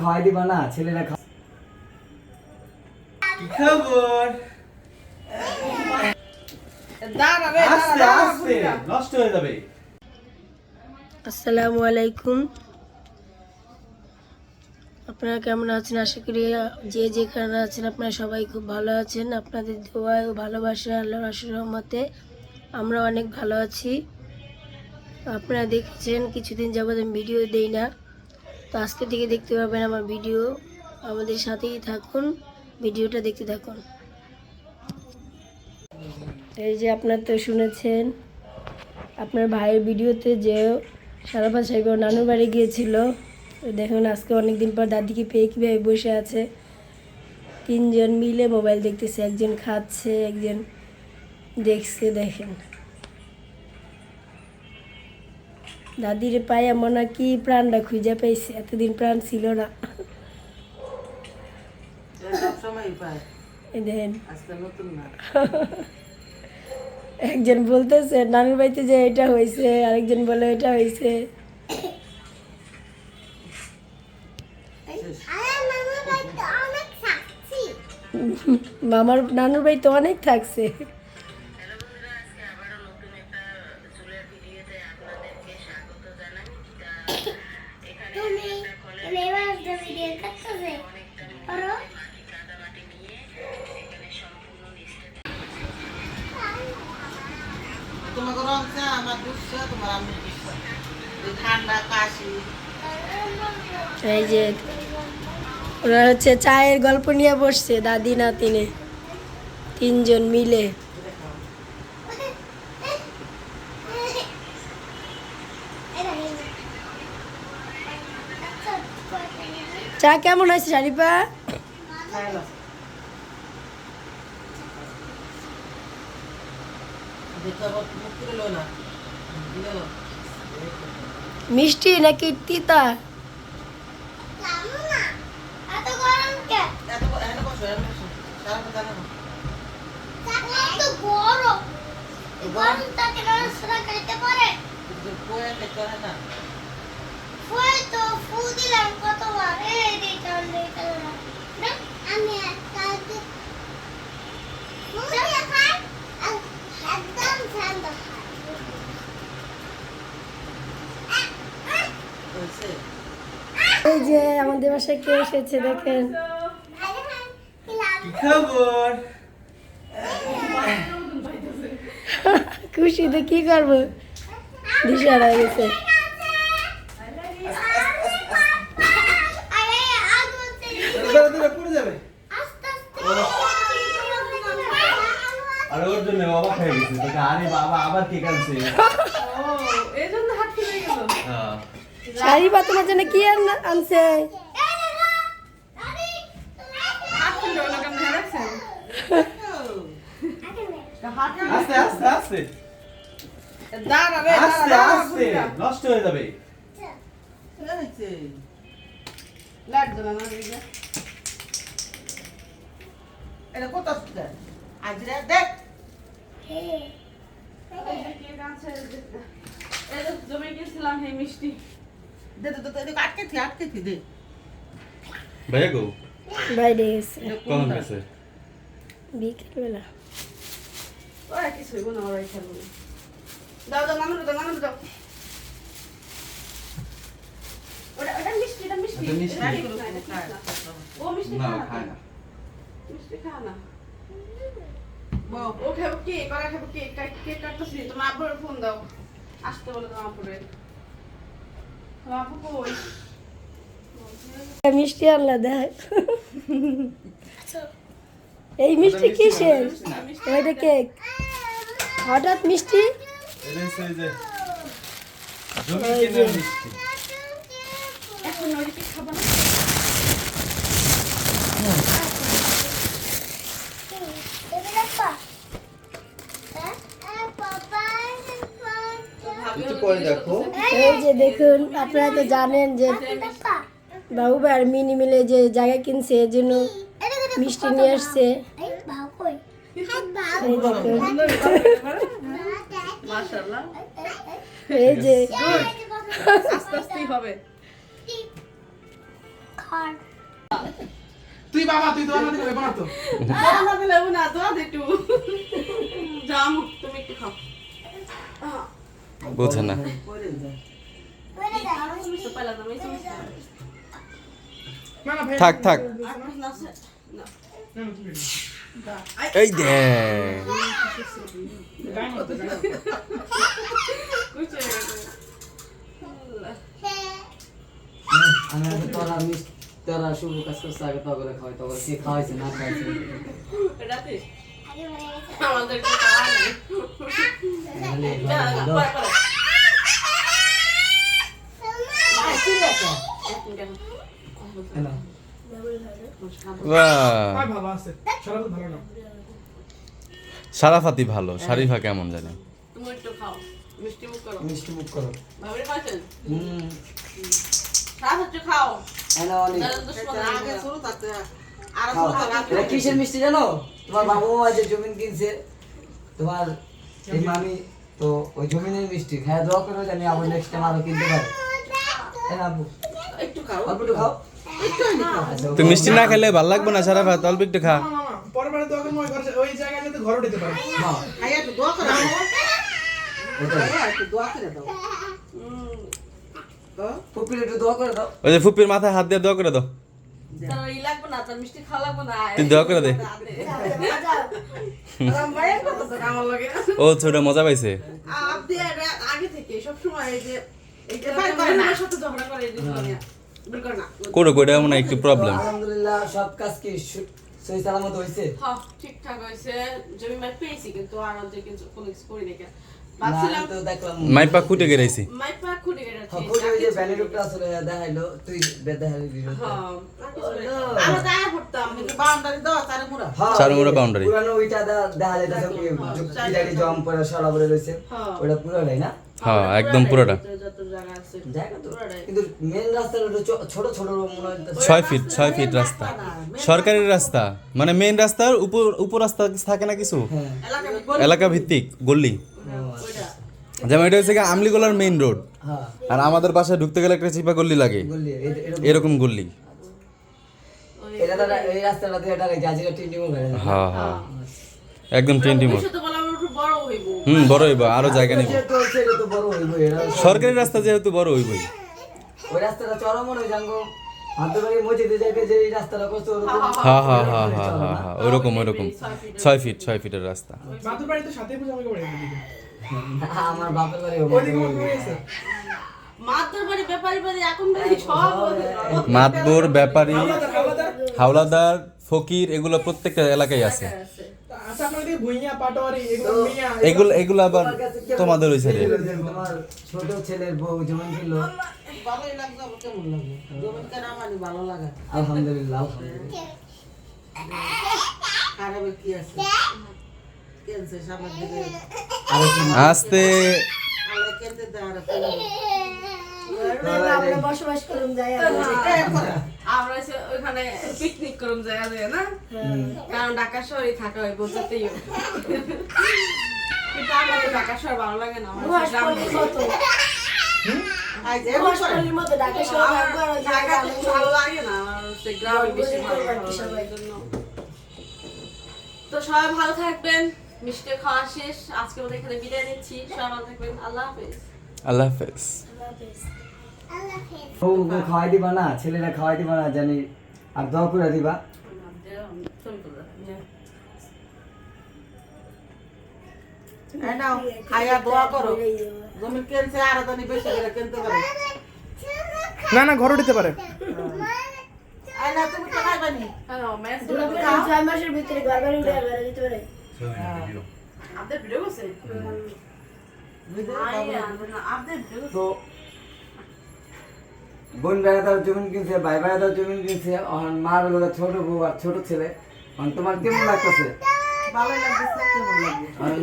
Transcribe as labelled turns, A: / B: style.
A: খাওয়াই দিবা না ছেলেরা
B: কি খবর?
C: দাঁড়া রে
B: আস্তে
C: দাঁড়া
B: আস্তে নষ্ট হয়ে যাবে।
D: আসসালামু আলাইকুম। আপনারা কেমন আছেন? আশা করি যে যেখানে আছেন আপনারা সবাই খুব ভালো আছেন। আপনাদের দোয়া ও ভালোবাসা আল্লাহ রাসুল রহমতে আমরা অনেক ভালো আছি। আপনারা দেখেছেন কিছুদিন যাবত আমি ভিডিও দেই না। তো আজকে থেকে দেখতে পাবেন আমার ভিডিও। আমাদের সাথেই থাকুন, ভিডিওটা দেখতে থাকুন। এই যে আপনার তো শুনেছেন, আপনার ভাইয়ের ভিডিওতে যে সারা ওর নানুর বাড়ি গিয়েছিল, দেখুন আজকে অনেক দিন পর দাদিকে পেয়ে কীভাবে বসে আছে। তিনজন মিলে মোবাইল দেখতেছে, একজন খাচ্ছে, একজন দেখছে, দেখেন। দাদির পায়ে মনে হয় কি প্রাণটা খুঁজে পাইছে এতদিন প্রাণ ছিল না। একজন বলতেছে নানুর বাড়িতে যে এটা হয়েছে আরেকজন বলে এটা হয়েছে মামার নানুর বাড়ি তো অনেক থাকছে।
C: এই
D: যে ওরা হচ্ছে চায়ের গল্প নিয়ে বসছে, দাদি, নাতিনে। তিনজন মিলে। চা কেমন আছে
C: না দিলো
D: মিষ্টি নাকি তিতা?
E: এই
D: যে আমাদের বাসায় কে এসেছে দেখেন।
B: কি খবর?
D: খুশিতে কি করব? দিশারা গেছে।
E: আরে
B: ওর জন্য হয়ে গেছে তোকে আরে বাবা আবার কে কানছে হ্যাঁ।
D: শারিপা তোমার জন্য কি আন- আনছে?
B: আস্তে আস্তে আস্তে।
C: দাঁড়া
B: আস্তে আস্তে। নষ্ট হয়ে যাবে।
C: এটা কত আজ দেখ।
F: হে মিষ্টি।
C: দে দে দে দে আটকে থি আটকে থি দে।
B: ভাইয়া গো।
D: বাইরে গেছে।
B: কখন গেছে?
D: বিকেলবেলা।
F: ওরা কিছু হইব না ওরাই খেলব। দাও দাও ওটা ওটা মিষ্টি এটা মিষ্টি। ও মিষ্টি
B: না
F: খায় না মিষ্টি খায় না? ও খাব খাব কেক কাটতেছি। তোমার আব্বুর ফোন দাও। আসতে বলে তোমার আব্বুরে। তোমার আব্বু কই?
D: মিষ্টি আনলা দেখ। এই মিষ্টি কিসের? এটা কেক। হঠাৎ মিষ্টি?
B: এই যে
D: এই দেখুন আপনারা তো জানেন যে বাবু আর মিনি মিলে যে জায়গা কিনছে এর জন্য মিষ্টি নিয়ে আসছে।
E: এই
D: যে
B: তুই বাবা তুই দোয়া না না তো।
F: না দোয়া দে একটু। জাম তুমি একটু খাও।
A: বোঝে না। থাক থাক। এই দে। তোরা মিস তোরা শুভ কাজ করছে আগে তগরে খাওয়াই তগরে কে খাওয়াইছে না খাওয়াইছে
F: আমাদের কি যা
G: সারাফাতি ভালো শারিফা কেমন জানি।
F: তুমি একটু খাও মিষ্টি মুখ করো।
A: কিসের জানো? তোমার বাবু আজ জমিন কিনছে। তোমার এই মামি তো ওই জমিনের মিষ্টি। হ্যাঁ দোয়া করে জানি আবার নেক্সট টাইম আরও কিনতে পারে।
C: একটু খাও।
A: একটু খাও।
G: তুই মিষ্টি না খেলে ভালো লাগবে না সারাফা অল্প একটু খা।
B: ওই
A: হ্যাঁ, ফুপির একটু দোয়া করে দাও
G: ওই যে ফুপির মাথায় হাত দিয়ে দোয়া করে দাও।
F: তার ই লাগবে না তার মিষ্টি খাওয়া লাগবে না
G: তুই দোয়া করে দে। ও ছোট মজা পাইছে।
F: আগে থেকে সব সময় যে এই যে
C: এবার করে না।
F: আমার সাথে করে এই জিনিসগুলো নিয়ে। বের করে না
G: করে করে মনে একটু প্রবলেম
A: আলহামদুলিল্লাহ সব কাজ কি সহি সালামত হয়েছে
F: হ্যাঁ ঠিকঠাক হয়েছে জমি মাই পেয়েছি কিন্তু আর যে কিছু কোনো কিছু করি নাকি
A: না
F: ভাবছিলাম
A: আমি
G: মাইপা খুঁটে গেরাইছি
F: মাই পা খুঁড়ে গেছে
A: হ্যাঁ, ফুটে ওই যে ব্যানের উপরে আসলে দেখাইলো তুই বে- দেখাইলি
F: হ্যাঁ আমরা করতাম
C: বাউন্ডারি দাও
A: হ্যাঁ। পুরানো ওইটা দেখা কি জম পরে সরা
F: হ্যাঁ।
A: ওটা পুরোটাই না?
G: হ্যাঁ একদম পুরোটা।
A: মেন ছোট ছোট
G: ছয় ফিট ছয় ফিট রাস্তা সরকারি রাস্তা। মানে মেইন রাস্তার উপর উপর রাস্তা থাকে না কিছু?
A: হ্যাঁ।
F: এলাকা
G: ভিত্তিক। গল্লি যেমন এটা হচ্ছে কি আমলিগোলার মেইন রোড
A: হ্যাঁ।
G: আর আমাদের বাসায় ঢুকতে গেলে একটা চিপা গল্লি লাগে।
A: এরকম-
G: এরকম গল্লি
A: হয়ে।
G: হ্যাঁ। হ্যাঁ। একদম টোয়েন্টি মোড। হুম বড় হইব আরও জায়গা নিব।
A: এটা
G: সরকারি রাস্তা যেহেতু বড় হইবই।
A: ওই রাস্তাটা চরম মনে হয় জাঙ্গো
G: হ্যাঁ হ্যাঁ হ্যাঁ হ্যাঁ হ্যাঁ হ্যাঁ ওইরকম ওইরকম ছয় ফিট ছয় ফিটের রাস্তা।
A: আমার বাপের বাড়ি
G: মাতবর ব্যাপারী
B: হাওলাদার
G: ফকির এগুলো প্রত্যেকটা এলাকায় আছে।
B: আচ্ছা আপনার ভুইয়া পাটোয়ারি এগুলো মিয়া
G: এগুলো এগুলো আবার তোমাদের ওই
A: তোমার ছোট ছেলের বউ যেমন ছিল।
C: ভালোই কেমন কেন আমার ভালো লাগে।
A: আলহামদুলিল্লাহ আলহামদুলিল্লাহ।
C: কি আছে? কেনছে সামনের দিকে?
A: আর কি
G: আস্তে।
D: বসবাস করুন যাই
F: আমরা এসে ওইখানে পিকনিক করুম জায়গা যায় না? কারণ ঢাকা শহরে থাকা হয় কিন্তু ঢাকা শহর ভালো লাগে না তো
D: সবাই।
F: ভালো থাকবেন মিষ্টি খাওয়া শেষ। আজকে আমাদের এখানে বিদায় নিচ্ছি। সবাই ভালো থাকবেন। আল্লাহ হাফেজ।
G: আল্লাহ হাফেজ।
E: আল্লাহ হাফেজ।
A: খাওয়াই দিবা না ছেলেরা খাওয়াই দিবা না জানি আর দোয়া করে দিবা
B: না না ঘরে উঠতে পারে
D: দিতে
A: তো বোন বেড়াদার জমিন কিনছে ভাই বেড়াদার জমিন কিনছে এখন মার হলো ছোট বউ আর ছোট ছেলে। তোমার কেমন লাগতেছে?
C: কেমন লাগবে?
A: এখন